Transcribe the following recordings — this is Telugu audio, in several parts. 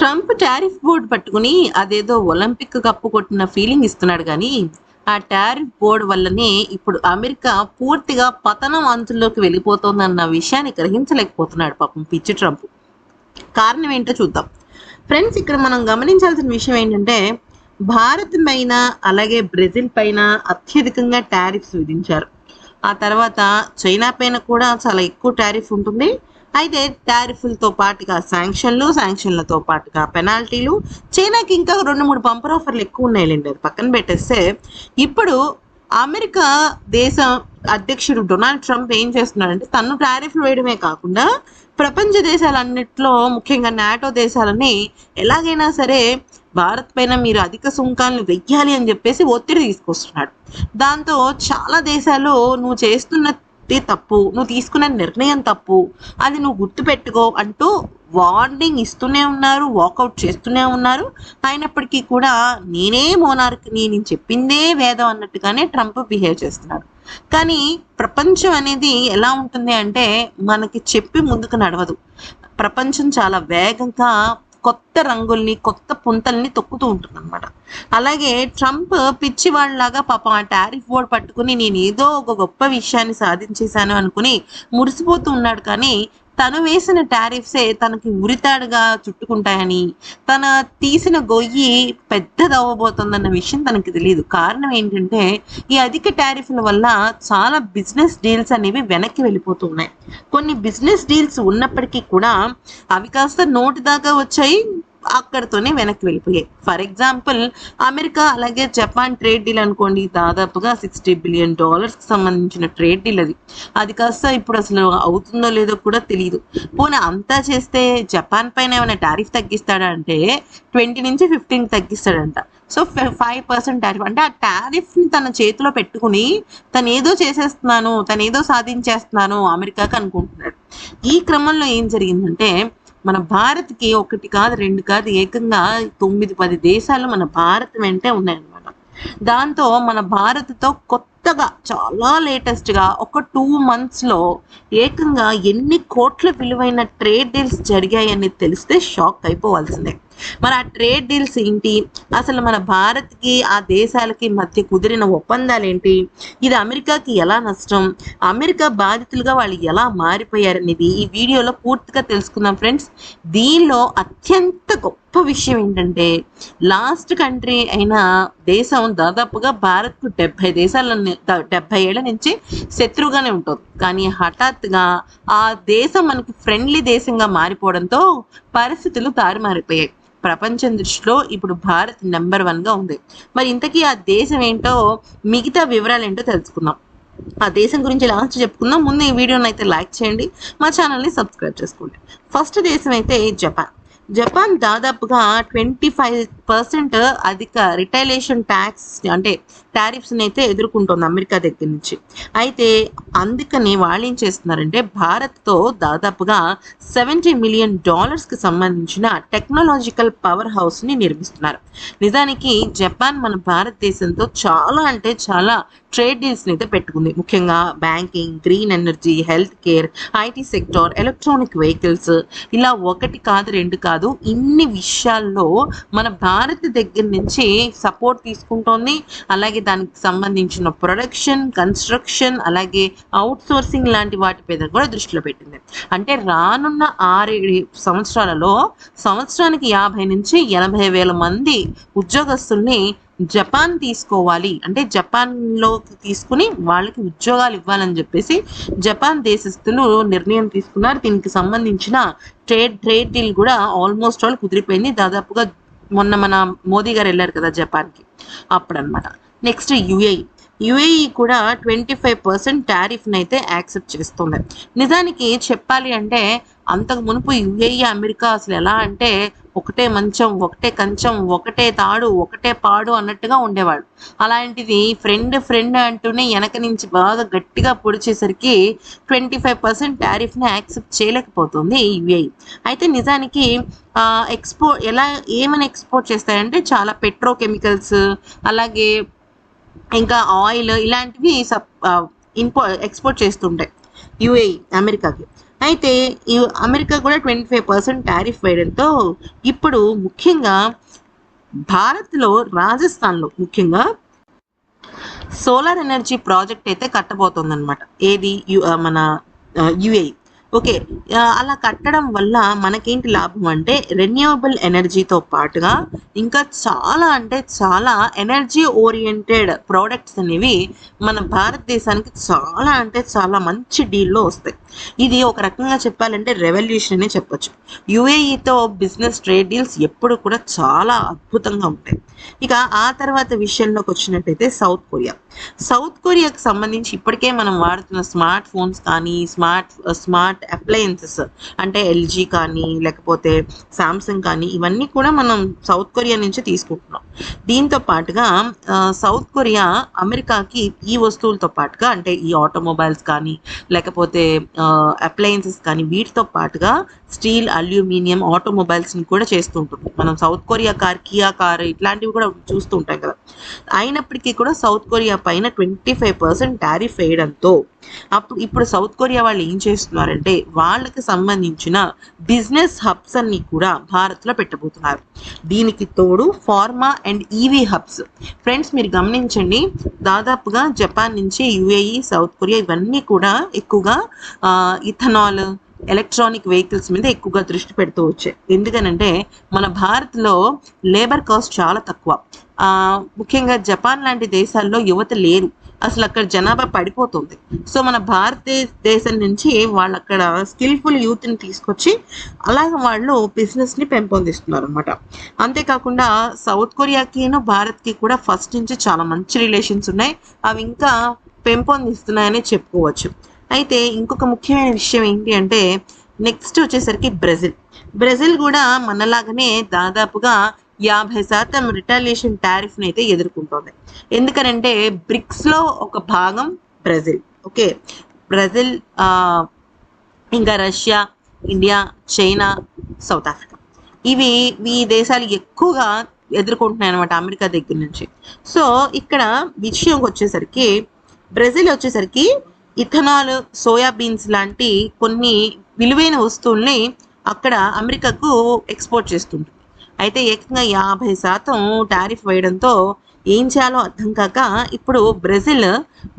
ట్రంప్ టారిఫ్ బోర్డు పట్టుకుని అదేదో ఒలింపిక్ కప్పు కొట్టిన ఫీలింగ్ ఇస్తున్నాడు కానీ ఆ టారిఫ్ బోర్డు వల్లనే ఇప్పుడు అమెరికా పూర్తిగా పతనం అంచుల్లోకి వెళ్ళిపోతోందన్న విషయాన్ని గ్రహించలేకపోతున్నాడు పాపం పిచ్చి ట్రంప్. కారణం ఏంటో చూద్దాం. ఫ్రెండ్స్ ఇక్కడ మనం గమనించాల్సిన విషయం ఏంటంటే భారత్ పైన అలాగే బ్రెజిల్ పైన అత్యధికంగా టారిఫ్స్ విధించారు. ఆ తర్వాత చైనా పైన కూడా చాలా ఎక్కువ టారిఫ్ ఉంటుంది. అయితే టారిఫ్లతో పాటుగా శాంక్షన్లు శాంక్షన్లతో పాటుగా పెనాల్టీలు. చైనాకి ఇంకా రెండు మూడు బంపర్ ఆఫర్లు ఎక్కువ ఉన్నాయిలేండి అది పక్కన పెట్టేస్తే. ఇప్పుడు అమెరికా దేశ అధ్యక్షుడు డొనాల్డ్ ట్రంప్ ఏం చేస్తున్నాడంటే తను టారిఫ్లు వేయడమే కాకుండా ప్రపంచ దేశాలన్నిట్లో ముఖ్యంగా నాటో దేశాలని ఎలాగైనా సరే భారత్ పైన మీరు అధిక సుంకాలను వెయ్యాలి అని చెప్పేసి ఒత్తిడి తీసుకొస్తున్నాడు. దాంతో చాలా దేశాలు నువ్వు చేస్తున్న చేస్తున్నది తప్పు నువ్వు తీసుకున్న నిర్ణయం తప్పు అది నువ్వు గుర్తుపెట్టుకో అంటూ వార్నింగ్ ఇస్తూనే ఉన్నారు వాకౌట్ చేస్తూనే ఉన్నారు. అయినప్పటికీ కూడా నేనే మోనార్క్ నేను చెప్పిందే వేదం అన్నట్టుగానే ట్రంప్ బిహేవ్ చేస్తున్నాడు. కానీ ప్రపంచం అనేది ఎలా ఉంటుంది అంటే మనకి చెప్పి ముందుకు నడవదు. ప్రపంచం చాలా వేగంగా కొత్త రంగుల్ని కొత్త పుంతల్ని తొక్కుతూ ఉంటుంది అనమాట అలాగే ట్రంప్ పిచ్చివాళ్ళలాగా పాపం ఆ టారిఫ్ బోర్డ్ పట్టుకుని నేను ఏదో ఒక గొప్ప విషయాన్ని సాధించేశాను అనుకుని మురిసిపోతూ ఉన్నాడు కానీ తను వేసిన టారిఫ్సే తనకి ఉరితాడుగా చుట్టుకుంటాయని తన తీసిన గొయ్యి పెద్దదవ్వబోతుందన్న విషయం తనకి తెలియదు కారణం ఏంటంటే ఈ అధిక టారిఫ్ల వల్ల చాలా బిజినెస్ డీల్స్ అనేవి వెనక్కి వెళ్ళిపోతున్నాయి కొన్ని బిజినెస్ డీల్స్ ఉన్నప్పటికీ కూడా అవి కాస్త నోటి దాకా వచ్చాయి అక్కడితోనే వెనక్కి వెళ్ళిపోయాయి. ఫర్ ఎగ్జాంపుల్ అమెరికా అలాగే జపాన్ ట్రేడ్ డీల్ అనుకోండి దాదాపుగా సిక్స్టీ బిలియన్ డాలర్స్కి సంబంధించిన ట్రేడ్ డీల్ అది. అది కాస్త ఇప్పుడు అసలు అవుతుందో లేదో కూడా తెలియదు పోనీ అంతా చేస్తే జపాన్ పైన ఏమైనా టారిఫ్ తగ్గిస్తాడా అంటే ట్వంటీ నుంచి ఫిఫ్టీన్ తగ్గిస్తాడంట. సో ఫైవ్ పర్సెంట్ టారిఫ్ అంటే ఆ టారిఫ్ని తన చేతిలో పెట్టుకుని తను ఏదో చేసేస్తున్నాను తను ఏదో సాధించేస్తున్నాను అమెరికాకి అనుకుంటున్నాడు. ఈ క్రమంలో ఏం జరిగిందంటే మన భారత్కి ఒకటి కాదు రెండు కాదు ఏకంగా తొమ్మిది పది దేశాలు మన భారత్ వెంటే ఉన్నాయన్నమాట. దాంతో మన భారత్తో కొత్తగా చాలా లేటెస్ట్గా ఒక టూ మంత్స్లో ఏకంగా ఎన్ని కోట్ల విలువైన ట్రేడ్ డీల్స్ జరిగాయని తెలిస్తే షాక్ అయిపోవాల్సిందే. మరి ఆ ట్రేడ్ డీల్స్ ఏంటి? అసలు మన భారత్కి ఆ దేశాలకి మధ్య కుదిరిన ఒప్పందాలు ఏంటి? ఇది అమెరికాకి ఎలా నష్టం? అమెరికా బాధితులుగా వాళ్ళు ఎలా మారిపోయారనేది ఈ వీడియోలో పూర్తిగా తెలుసుకుందాం ఫ్రెండ్స్. దీనిలో అత్యంత గొప్ప విషయం ఏంటంటే లాస్ట్ కంట్రీ అయిన దేశం దాదాపుగా భారత్కు డెబ్బై దేశాల డెబ్బై ఏళ్ళ నుంచి శత్రువుగానే ఉంటుంది. కానీ హఠాత్తుగా ఆ దేశం మనకి ఫ్రెండ్లీ దేశంగా మారిపోవడంతో పరిస్థితులు తారుమారిపోయాయి. ప్రపంచం దృష్టిలో ఇప్పుడు భారత్ నెంబర్ వన్గా ఉంది. మరి ఇంతకీ ఆ దేశం ఏంటో మిగతా వివరాలు ఏంటో తెలుసుకుందాం. ఆ దేశం గురించి లాస్ట్ చెప్పుకుందాం. ముందు ఈ వీడియోని అయితే లైక్ చేయండి. మా ఛానల్ని సబ్స్క్రైబ్ చేసుకోండి. ఫస్ట్ దేశం అయితే జపాన్. జపాన్ దాదాపుగా ట్వంటీ ఫైవ్ పర్సెంట్ అధిక రిటైలేషన్ ట్యాక్స్ అంటే టారిఫ్స్ అయితే ఎదుర్కొంటుంది అమెరికా దగ్గర నుంచి. అయితే అందుకని వాళ్ళు ఏం చేస్తున్నారంటే భారత్తో దాదాపుగా సెవెంటీ మిలియన్ డాలర్స్కి సంబంధించిన టెక్నాలజికల్ పవర్ హౌస్ని నిర్మిస్తున్నారు. నిజానికి జపాన్ మన భారతదేశంతో చాలా అంటే చాలా ట్రేడ్ డీల్స్ని అయితే పెట్టుకుంది. ముఖ్యంగా banking green energy health care IT sector electronic vehicles. ఇలా ఒకటి కాదు రెండు కాదు ఇన్ని విషయాల్లో మన భారత భారత్ దగ్గర నుంచి సపోర్ట్ తీసుకుంటోంది. అలాగే దానికి సంబంధించిన ప్రొడక్షన్ కన్స్ట్రక్షన్ అలాగే అవుట్ సోర్సింగ్ లాంటి వాటి మీద కూడా దృష్టిలో పెట్టింది. అంటే రానున్న ఆరేడు సంవత్సరాలలో సంవత్సరానికి యాభై నుంచి ఎనభై వేల మంది ఉద్యోగస్తుల్ని జపాన్ తీసుకోవాలి. అంటే జపాన్లోకి తీసుకుని వాళ్ళకి ఉద్యోగాలు ఇవ్వాలని చెప్పేసి జపాన్ దేశస్తులు నిర్ణయం తీసుకున్నారు. దీనికి సంబంధించిన ట్రేడ్ ట్రేడ్ డీల్ కూడా ఆల్మోస్ట్ ఆల్ కుదిరిపోయింది. దాదాపుగా మొన్న మన మోదీ గారు వెళ్ళారు కదా జపాన్కి. అప్పుడనమాట నెక్స్ట్ యుఏఈ. యుఏఈ కూడా ట్వంటీ ఫైవ్ పర్సెంట్ టారిఫ్ని అయితే యాక్సెప్ట్ చేస్తుంది. నిజానికి చెప్పాలి అంటే అంతకు మునుపు యుఏఈ అమెరికా అసలు ఎలా అంటే ఒకటే మంచం ఒకటే కంచం ఒకటే తాడు ఒకటే పాడు అన్నట్టుగా ఉండేవాడు అలాంటిది ఫ్రెండ్ ఫ్రెండ్ అంటూనే వెనక నుంచి బాగా గట్టిగా పొడిచేసరికి ట్వంటీ ఫైవ్ పర్సెంట్ టారిఫ్ని యాక్సెప్ట్ చేయలేకపోతుంది యుఏఈ. అయితే నిజానికి ఎక్స్పో ఎలా ఏమని ఎక్స్పోర్ట్ చేస్తాయంటే చాలా పెట్రోకెమికల్స్ అలాగే ఇంకా ఆయిల్ ఇలాంటివి సప్ ఇంపో ఎక్స్పోర్ట్ చేస్తుంటాయి యుఏఈ అమెరికాకి. అయితే ఈ అమెరికా కూడా ట్వంటీ ఫైవ్ పర్సెంట్ టారిఫ్ వేయడంతో ఇప్పుడు ముఖ్యంగా భారత్లో రాజస్థాన్లో ముఖ్యంగా సోలార్ ఎనర్జీ ప్రాజెక్ట్ అయితే కట్టబోతోందన్నమాట. ఏది? యు- మన యుఏ ఓకే. అలా కట్టడం వల్ల మనకేంటి లాభం అంటే రెన్యూవబుల్ ఎనర్జీతో పాటుగా ఇంకా చాలా అంటే చాలా ఎనర్జీ ఓరియంటెడ్ ప్రోడక్ట్స్ అనేవి మన భారతదేశానికి చాలా అంటే చాలా మంచి డీల్లో వస్తాయి. ఇది ఒక రకంగా చెప్పాలంటే రెవల్యూషన్ అనే చెప్పొచ్చు. యుఏఈతో బిజినెస్ ట్రేడ్ డీల్స్ ఎప్పుడు కూడా చాలా అద్భుతంగా ఉంటాయి. ఇక ఆ తర్వాత విషయంలోకి వచ్చినట్టయితే సౌత్ కొరియా. సౌత్ కొరియాకు సంబంధించి ఇప్పటికే మనం వాడుతున్న స్మార్ట్ ఫోన్స్ కానీ స్మార్ట్ స్మార్ట్ అప్లయన్సెస్ అంటే ఎల్జీ కానీ లేకపోతే సామ్సంగ్ కానీ ఇవన్నీ కూడా మనం సౌత్ కొరియా నుంచి తీసుకుంటున్నాం. దీంతో పాటుగా సౌత్ కొరియా అమెరికాకి ఈ వస్తువులతో పాటుగా అంటే ఈ ఆటోమొబైల్స్ కానీ లేకపోతే అప్లయన్సెస్ కానీ వీటితో పాటుగా స్టీల్ అల్యూమినియం ఆటోమొబైల్స్ని కూడా చేస్తూ ఉంటుంది. మనం South Korea car Kia car ఇట్లాంటివి కూడా చూస్తూ ఉంటాం కదా. అయినప్పటికీ కూడా సౌత్ కొరియా పైన ట్వంటీ ఫైవ్ పర్సెంట్ టారిఫ్ వేయడంతో అప్పుడు ఇప్పుడు సౌత్ కొరియా వాళ్ళు ఏం చేస్తున్నారంటే వాళ్ళకి సంబంధించిన బిజినెస్ హబ్స్ అన్ని కూడా భారత్లో పెట్టబోతున్నారు. దీనికి తోడు pharma and EV hubs. Friends మీరు గమనించండి దాదాపుగా జపాన్ నుంచి యుఏఈ సౌత్ కొరియా ఇవన్నీ కూడా ఎక్కువగా ఇథనాల్ ఎలక్ట్రానిక్ వెహికల్స్ మీద ఎక్కువగా దృష్టి పెడుతూ వచ్చాయి. ఎందుకనంటే మన భారత్లో లేబర్ కాస్ట్ చాలా తక్కువ. ఆ, ముఖ్యంగా జపాన్ లాంటి దేశాల్లో యువత లేరు. అసలు అక్కడ జనాభా పడిపోతుంది. సో మన భారతదేశం నుంచి వాళ్ళు అక్కడ స్కిల్ఫుల్ యూత్ని తీసుకొచ్చి అలాగ వాళ్ళు బిజినెస్ని పెంపొందిస్తున్నారు అనమాట అంతేకాకుండా సౌత్ కొరియాకిను భారత్కి కూడా ఫస్ట్ నుంచి చాలా మంచి రిలేషన్స్ ఉన్నాయి. అవి ఇంకా పెంపొందిస్తున్నాయని చెప్పుకోవచ్చు. అయితే ఇంకొక ముఖ్యమైన విషయం ఏంటి అంటే నెక్స్ట్ వచ్చేసరికి బ్రెజిల్ బ్రెజిల్ కూడా మనలాగానే దాదాపుగా యాభై శాతం రిటాలియేషన్ టారిఫ్ని అయితే ఎదుర్కొంటోంది. ఎందుకనంటే బ్రిక్స్లో ఒక భాగం బ్రెజిల్ ఓకే? బ్రెజిల్ ఇంకా Russia India China South Africa. ఇవి ఈ దేశాలు ఎక్కువగా ఎదుర్కొంటున్నాయి అనమాట అమెరికా దగ్గర నుంచి. సో ఇక్కడ విషయం వచ్చేసరికి బ్రెజిల్ వచ్చేసరికి ఇథనాల్ సోయాబీన్స్ లాంటి కొన్ని విలువైన వస్తువుల్ని అక్కడ అమెరికాకు ఎక్స్పోర్ట్ చేస్తుంటుంది. అయితే ఏకంగా యాభై శాతం టారిఫ్ వేయడంతో ఏం చేయాలో అర్థం కాక ఇప్పుడు బ్రెజిల్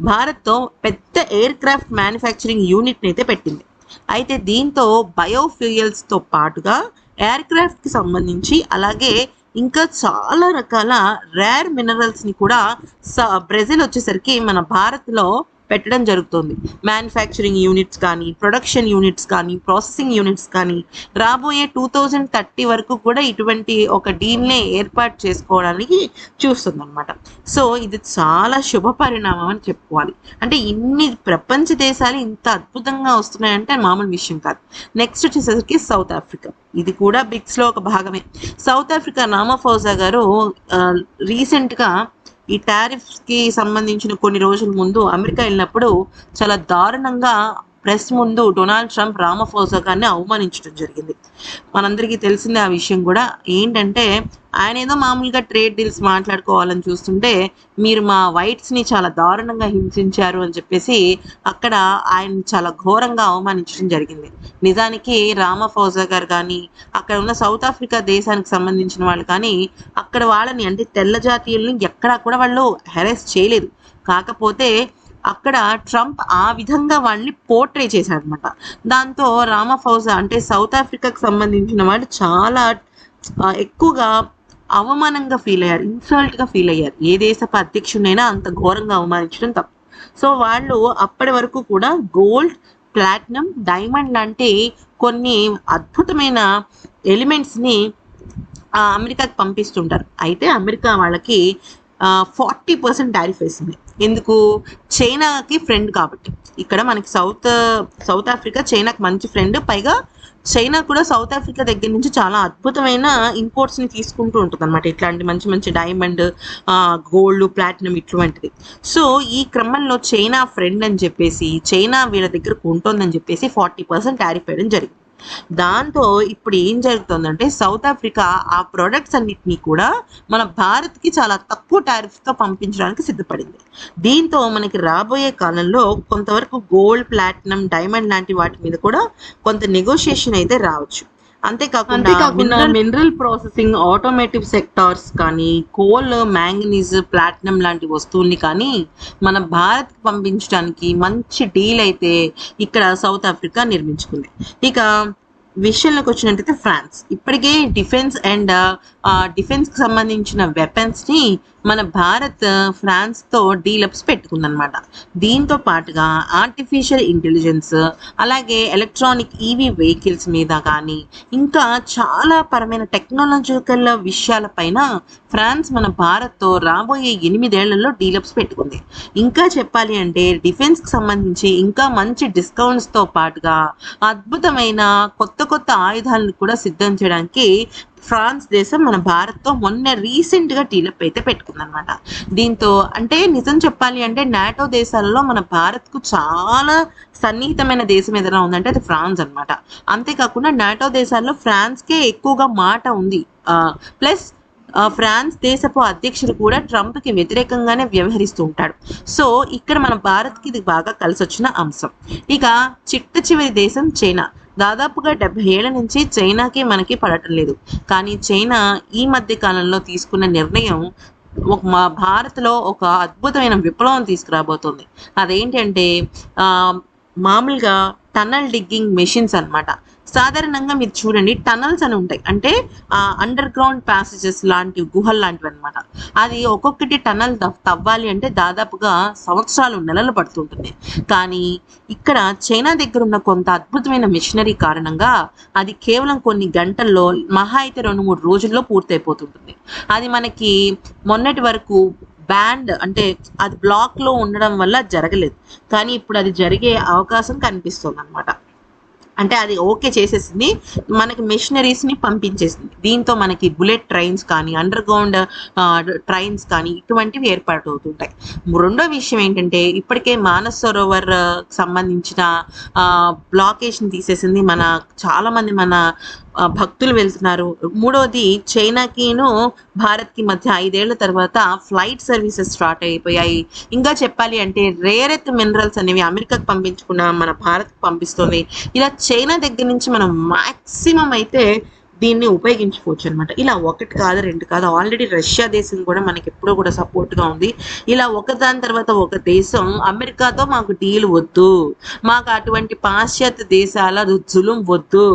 భారత్తో పెద్ద ఎయిర్ క్రాఫ్ట్ మ్యానుఫ్యాక్చరింగ్ యూనిట్ని అయితే పెట్టింది. అయితే దీంతో బయోఫ్యూయల్స్తో పాటుగా ఎయిర్ క్రాఫ్ట్కి సంబంధించి అలాగే ఇంకా చాలా రకాల రేర్ మినరల్స్ని కూడా స- బ్రెజిల్ వచ్చేసరికి మన భారత్లో పెట్టడం జరుగుతుంది. మ్యానుఫ్యాక్చరింగ్ యూనిట్స్ కానీ ప్రొడక్షన్ యూనిట్స్ కానీ ప్రాసెసింగ్ యూనిట్స్ కానీ రాబోయే టూ థౌజండ్ థర్టీ వరకు కూడా ఇటువంటి ఒక డీల్నే ఏర్పాటు చేసుకోవడానికి చూస్తుందన్నమాట. సో ఇది చాలా శుభ పరిణామం అని చెప్పుకోవాలి. అంటే ఇన్ని ప్రపంచ దేశాలు ఇంత అద్భుతంగా వస్తున్నాయంటే మామూలు విషయం కాదు. నెక్స్ట్ వచ్చేసరికి సౌత్ ఆఫ్రికా ఇది కూడా బిగ్స్లో ఒక భాగమే. సౌత్ ఆఫ్రికా రామఫౌజా గారు రీసెంట్గా ఈ టారిఫ్కి సంబంధించిన కొన్ని రోజుల ముందు అమెరికా వెళ్ళినప్పుడు చాలా దారుణంగా ప్రెస్ ముందు డొనాల్డ్ ట్రంప్ రామఫోసా గారిని అవమానించడం జరిగింది. మనందరికీ తెలిసిందే ఆ విషయం కూడా. ఏంటంటే ఆయన ఏదో మామూలుగా ట్రేడ్ డీల్స్ మాట్లాడుకోవాలని చూస్తుంటే మీరు మా వైట్స్ని చాలా దారుణంగా హింసించారు అని చెప్పేసి అక్కడ ఆయన చాలా ఘోరంగా అవమానించడం జరిగింది. నిజానికి రామఫోజా గారు కానీ అక్కడ ఉన్న సౌత్ ఆఫ్రికా దేశానికి సంబంధించిన వాళ్ళు కానీ అక్కడ వాళ్ళని అంటే తెల్ల జాతీయుల్ని ఎక్కడా కూడా వాళ్ళు హెరెస్ చేయలేదు. కాకపోతే అక్కడ ట్రంప్ ఆ విధంగా వాళ్ళని పోర్ట్రే చేశారనమాట దాంతో రామఫౌజా అంటే సౌత్ ఆఫ్రికాకు సంబంధించిన వాళ్ళు చాలా ఎక్కువగా అవమానంగా ఫీల్ అయ్యారు ఇన్సల్ట్గా ఫీల్ అయ్యారు. ఏ దేశపు అధ్యక్షుడైనా అంత ఘోరంగా అవమానించడం తప్పు. సో వాళ్ళు అప్పటి వరకు కూడా గోల్డ్ ప్లాటినం డైమండ్ లాంటి కొన్ని అద్భుతమైన ఎలిమెంట్స్ని అమెరికాకి పంపిస్తుంటారు. అయితే అమెరికా వాళ్ళకి ఫార్టీ పర్సెంట్ టారిఫ్ వేసింది. ఎందుకు? చైనాకి ఫ్రెండ్ కాబట్టి. ఇక్కడ మనకి సౌత్ సౌత్ ఆఫ్రికా చైనాకి మంచి ఫ్రెండ్ పైగా చైనా కూడా సౌత్ ఆఫ్రికా దగ్గర నుంచి చాలా అద్భుతమైన ఇంపోర్ట్స్ని ని తీసుకుంటూ ఉంటుంది అనమాట ఇట్లాంటి మంచి మంచి డైమండ్ గోల్డ్ ప్లాటినం ఇటువంటిది సో ఈ క్రమంలో చైనా ఫ్రెండ్ అని చెప్పేసి చైనా వీళ్ళ దగ్గర ఉంటుందని చెప్పేసి ఫార్టీ పర్సెంట్ టారిఫ్ వేయడం జరిగింది. దాంతో ఇప్పుడు ఏం జరుగుతుందంటే సౌత్ ఆఫ్రికా ఆ ప్రొడక్ట్స్ అన్నిటినీ కూడా మన భారత్కి చాలా తక్కువ టారిఫ్తో పంపించడానికి సిద్ధపడింది. దీంతో మనకి రాబోయే కాలంలో కొంతవరకు గోల్డ్ ప్లాటినం డైమండ్ లాంటి వాటి మీద కూడా కొంత నెగోషియేషన్ అయితే రావచ్చు. అంతేకాకుండా మినరల్ ప్రాసెసింగ్ ఆటోమేటివ్ సెక్టార్స్ కానీ కోల్ మ్యాంగనీస్ ప్లాటినం లాంటి వస్తువుల్ని కానీ మన భారత్కి పంపించడానికి మంచి డీల్ అయితే ఇక్కడ సౌత్ ఆఫ్రికా నిర్మించుకుంది. ఇక విషయంలోకి వచ్చినట్టయితే ఫ్రాన్స్ ఇప్పటికే డిఫెన్స్ అండ్ డిఫెన్స్కి సంబంధించిన వెపన్స్ని మన భారత్ ఫ్రాన్స్తో డీలప్స్ పెట్టుకుందనమాట దీంతో పాటుగా ఆర్టిఫిషియల్ ఇంటెలిజెన్స్ అలాగే ఎలక్ట్రానిక్ ఈవీ వెహికల్స్ మీద కానీ ఇంకా చాలా పరమైన టెక్నాలజికల్ విషయాలపైన ఫ్రాన్స్ మన భారత్తో రాబోయే ఎనిమిదేళ్ళలో డీలప్స్ పెట్టుకుంది. ఇంకా చెప్పాలి అంటే డిఫెన్స్కి సంబంధించి ఇంకా మంచి డిస్కౌంట్స్తో పాటుగా అద్భుతమైన కొత్త కొత్త ఆయుధాలను కూడా సిద్ధం చేయడానికి ఫ్రాన్స్ దేశం మన భారత్తో మొన్న రీసెంట్గా డీలప్ అయితే పెట్టుకుందనమాట దీంతో అంటే నిజం చెప్పాలి అంటే నాటో దేశాలలో మన భారత్కు చాలా సన్నిహితమైన దేశం ఏదైనా ఉందంటే అది ఫ్రాన్స్ అనమాట అంతేకాకుండా నాటో దేశాల్లో ఫ్రాన్స్కే ఎక్కువగా మాట ఉంది. ప్లస్ ఫ్రాన్స్ దేశపు అధ్యక్షుడు కూడా ట్రంప్కి వ్యతిరేకంగానే వ్యవహరిస్తూ ఉంటాడు. సో ఇక్కడ మన భారత్కి ఇది బాగా కలిసి వచ్చిన అంశం. ఇక చిట్ట చివరి దేశం చైనా. దాదాపుగా డెబ్బై ఏళ్ళ నుంచి చైనాకి మనకి పడటం లేదు. కానీ చైనా ఈ మధ్య కాలంలో తీసుకున్న నిర్ణయం ఒక మా భారత్లో ఒక అద్భుతమైన విప్లవం తీసుకురాబోతోంది. అదేంటంటే ఆ, మామూలుగా టనల్ డిగ్గింగ్ మెషిన్స్ అన్నమాట. సాధారణంగా మీరు చూడండి టనల్స్ అని ఉంటాయి. అంటే అండర్ గ్రౌండ్ ప్యాసేజెస్ లాంటి గుహలు లాంటివి అనమాట అది ఒక్కొక్కటి టనల్ తవ్వాలి అంటే దాదాపుగా సంవత్సరాలు నెలలు పడుతుంటుంది. కానీ ఇక్కడ చైనా దగ్గర ఉన్న కొంత అద్భుతమైన మిషనరీ కారణంగా అది కేవలం కొన్ని గంటల్లో మహా అయితే రెండు మూడు రోజుల్లో పూర్తయిపోతుంటుంది. అది మనకి మొన్నటి వరకు బ్యాండ్ అంటే అది బ్లాక్లో ఉండడం వల్ల జరగలేదు. కానీ ఇప్పుడు అది జరిగే అవకాశం కనిపిస్తుంది అనమాట అంటే అది ఓకే చేసేసింది. మనకి మెషినరీస్ని పంపించేసింది. దీంతో మనకి బుల్లెట్ ట్రైన్స్ కానీ అండర్ గ్రౌండ్ ట్రైన్స్ కానీ ఇటువంటివి ఏర్పాటు అవుతుంటాయి రెండో విషయం ఏంటంటే ఇప్పటికే మానస్ సరోవర్ సంబంధించిన బ్లాకేషన్ తీసేసింది మన చాలామంది మన భక్తులు వెళ్తున్నారు. మూడోది చైనాకిను భారత్కి మధ్య ఐదేళ్ళ తర్వాత ఫ్లైట్ సర్వీసెస్ స్టార్ట్ అయిపోయాయి. ఇంకా చెప్పాలి అంటే రేర్ ఎత్ మినరల్స్ అనేవి అమెరికాకు పంపించుకున్న మన భారత్కి పంపిస్తుంది. ఇలా చైనా దగ్గర నుంచి మనం మాక్సిమం అయితే దీన్ని ఉపయోగించుకోవచ్చు అనమాట ఇలా ఒకటి కాదు రెండు కాదు ఆల్రెడీ రష్యా దేశం కూడా మనకి ఎప్పుడూ కూడా సపోర్ట్గా గా ఉంది. ఇలా ఒకదాని తర్వాత ఒక దేశం అమెరికాతో మాకు డీల్ వద్దు. మాకు అటువంటి పాశ్చాత్య దేశాల రుజులు వద్దు.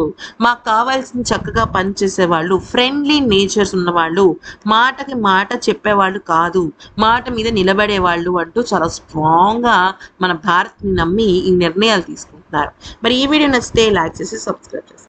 మాకు కావాల్సిన చక్కగా పనిచేసే వాళ్ళు ఫ్రెండ్లీ నేచర్స్ ఉన్నవాళ్ళు మాటకి మాట చెప్పేవాళ్ళు కాదు. మాట మీద నిలబడే వాళ్ళు అంటూ చాలా స్ట్రాంగ్గా గా మన భారత్ని నమ్మి ఈ నిర్ణయాలు తీసుకుంటున్నారు. మరి ఈ వీడియో నచ్చితే లైక్ చేసి సబ్స్క్రైబ్ చేసి.